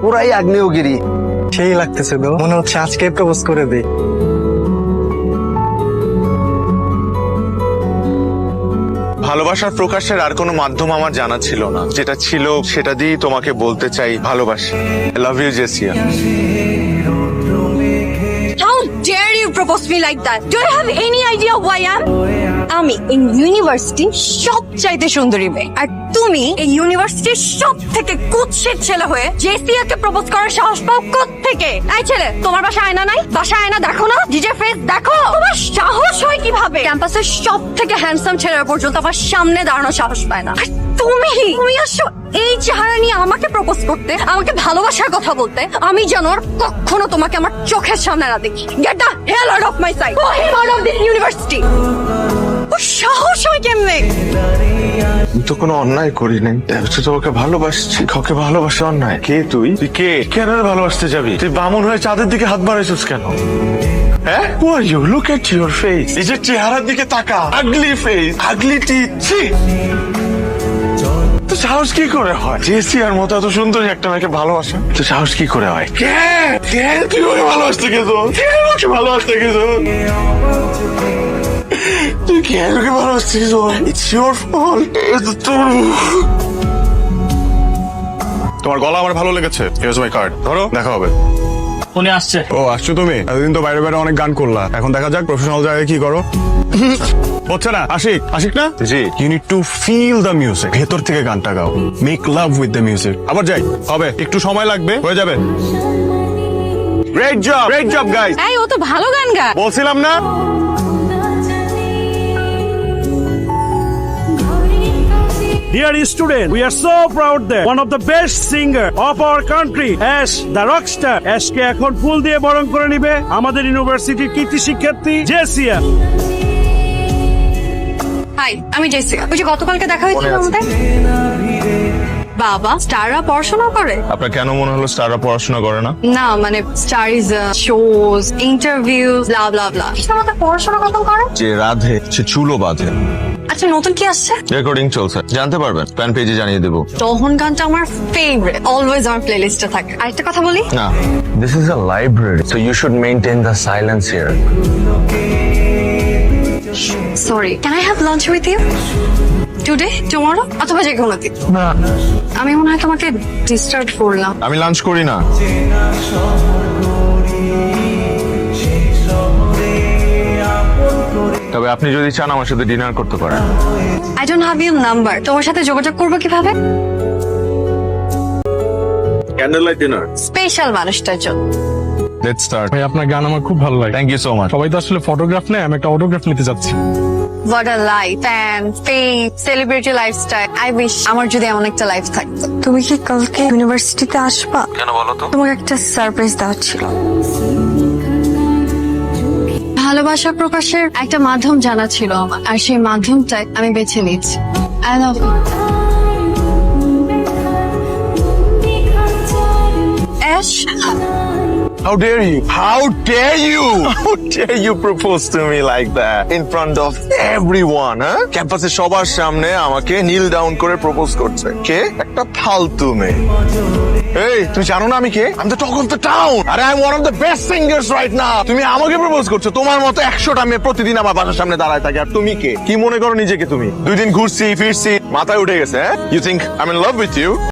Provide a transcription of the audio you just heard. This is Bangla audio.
পুরাই আগ্নেয়গিরি। সেই লাগতেছে তো। মনে হচ্ছে আজকে প্রপোজ করে দেই। ভালোবাসার প্রকাশের আর কোনো মাধ্যম আমার জানা ছিল না। যেটা ছিল সেটা দিয়েই তোমাকে বলতে চাই ভালোবাসি। Love you Jessia How dare you propose me like that? Do you have any idea who I am? আমি এই ইউনিভার্সিটি সবচাইতে সুন্দরী মেয়ে। আর তুমি এই ইউনিভার্সিটির সব থেকে কুৎসিত ছেলে হয়ে জেসিয়াকে প্রপোজ করার সাহস পাও থেকে এই ছেলে, তোমার বাসা আয়না নাই? বাসা আয়না দেখো না? নিজের ফেস দেখো? তোমার সাহস হয় কীভাবে? ক্যাম্পাসের সব থেকে হ্যান্ডসাম ছেলেরা পর্যন্ত আমার সামনে দাঁড়ানোর সাহস পায় না। তুমি তুমি আসছো এই চেহারা নিয়ে আমাকে প্রপোজ করতে, আমাকে ভালোবাসার কথা বলতে। আমি যেন আর কখনো তোমাকে আমার চোখের সামনে না দেখি। Get the hell out of my go hell out of this university আমি তো কোনো অন্যায় করি নাই। আমি তো তোমাকে ভালোবাসছি কাউকে ভালোবাসা অন্যায়। কে তুই? তুই কে? কেন ভালোবাসতে যাবি? তুই বামন হয়ে চাঁদের দিকে হাত বাড়াইছিস কেন? হ্যাঁ? You? Look at your face. এই যে চেহারার দিকে তাকা। আগলি ফেস আগলি ছি! তো সাহস কি করে হয়? জেসিয়ার মতো এত সুন্দর একটা মেয়েকে ভালোবাসা। তো সাহস কি করে হয়? কে? কে? তুই ওকে ভালোবাসতে গেছো কে ওকে ভালোবাসতে গেছো তুই কে ওকে ইটস ইয়োর ফল্ট তোর তোমার গলা আমার ভালো লেগেছে। হিয়ার্স মাই কার্ড ধরো। দেখা হবে। উনি আসছে। ও আসছো তুমি? এতদিন তো বাইরে বাইরে অনেক গান করলা। এখন দেখা যাক প্রফেশনাল জায়গায় কি করো। হচ্ছে না আশিক? আশিক না? জি। You need to feel the music ভেতর থেকে গানটা গাও। Make love with the music আবার যাই হবে। একটু সময় লাগবে হয়ে যাবে। Great job great job guys এই ও তো ভালো গান গায়। বলছিলাম না? Dear student, we are so proud that one of the best singer of our country, Ash, the rockstar, Ashকে এখন ফুল দিয়ে বরণ করে নিবে আমাদের ইউনিভার্সিটির কৃতি শিক্ষার্থী জেসিয়া হাই আমি জেসিয়া ওই যে গতকালকে দেখা হয়েছিল মনে। আমাদের বাবা স্টাররা পড়াশোনা করে? আপনার কেন মনে হলো স্টাররা পড়াশোনা করে না? না মানে star is shows interview blah blah blah কিছু আমাদের পড়াশোনা কত করে? যে রাধে সে চুলো বাঁধে। আচ্ছা নতুন কি আসছে? রেকর্ডিং চলছে। জানতে পারবেন প্যান পেজে জানিয়ে দেবো। তখন গানটা আমার ফেভারিট অলওয়েজ আমার প্লেলিস্টে থাকে। আরেকটা কথা বলি? না। This is a library so you should maintain the silence here sorry can I have lunch with you today tomorrow অথবা যে কোনো দিন? না। আমি মনে হয় তোমাকে ডিস্টার্ব করলাম। আমি লাঞ্চ করি না। তবে আপনি যদি চান আমার সাথে ডিনার করতে পারেন। I don't have your number তোমার সাথে যোগাযোগ করব কীভাবে? ক্যান্ডেল লাইট ডিনার স্পেশাল মানুষটার জন্য। লেটস স্টার্ট ভাই আপনার গান আমার খুব ভালো লাগে। থ্যাংক ইউ সো মাচ সবাই তো আসলে ফটোগ্রাফ নেয় আমি একটা অটোগ্রাফ নিতে যাচ্ছি। What a life fan fame celebrity lifestyle I wish আমার যদি এমন একটা লাইফ থাকতো। তুমি কি কালকে ইউনিভার্সিটিতে আসবা? কেন বলো তো? তোমাকে একটা সারপ্রাইজ দেওয়ার ছিল। ভালোবাসা প্রকাশের একটা মাধ্যম জানা ছিল আমার আর সেই মাধ্যমটাই আমি বেছে নিচ্ছি I love Ash How dare you? How dare you? How dare you propose to me like that in front of everyone, হ্যাঁ? ক্যাম্পাসে সবার সামনে আমাকে নীল ডাউন করে প্রপোজ করছে। কে? একটা ফালতু মেয়ে। এই তুমি জানো না আমি কে? আমি the talk of the town আরে I one of the best singers right now তুমি আমাকে প্রপোজ করছ তোমার মতো একশোটা মেয়ে প্রতিদিন আমার বাসার সামনে দাঁড়ায় থাকে। আর তুমি কে? কি মনে করো নিজেকে তুমি? দুই দিন ঘুরছি ফিরছি মাথায় উঠে গেছে you think I am in love with you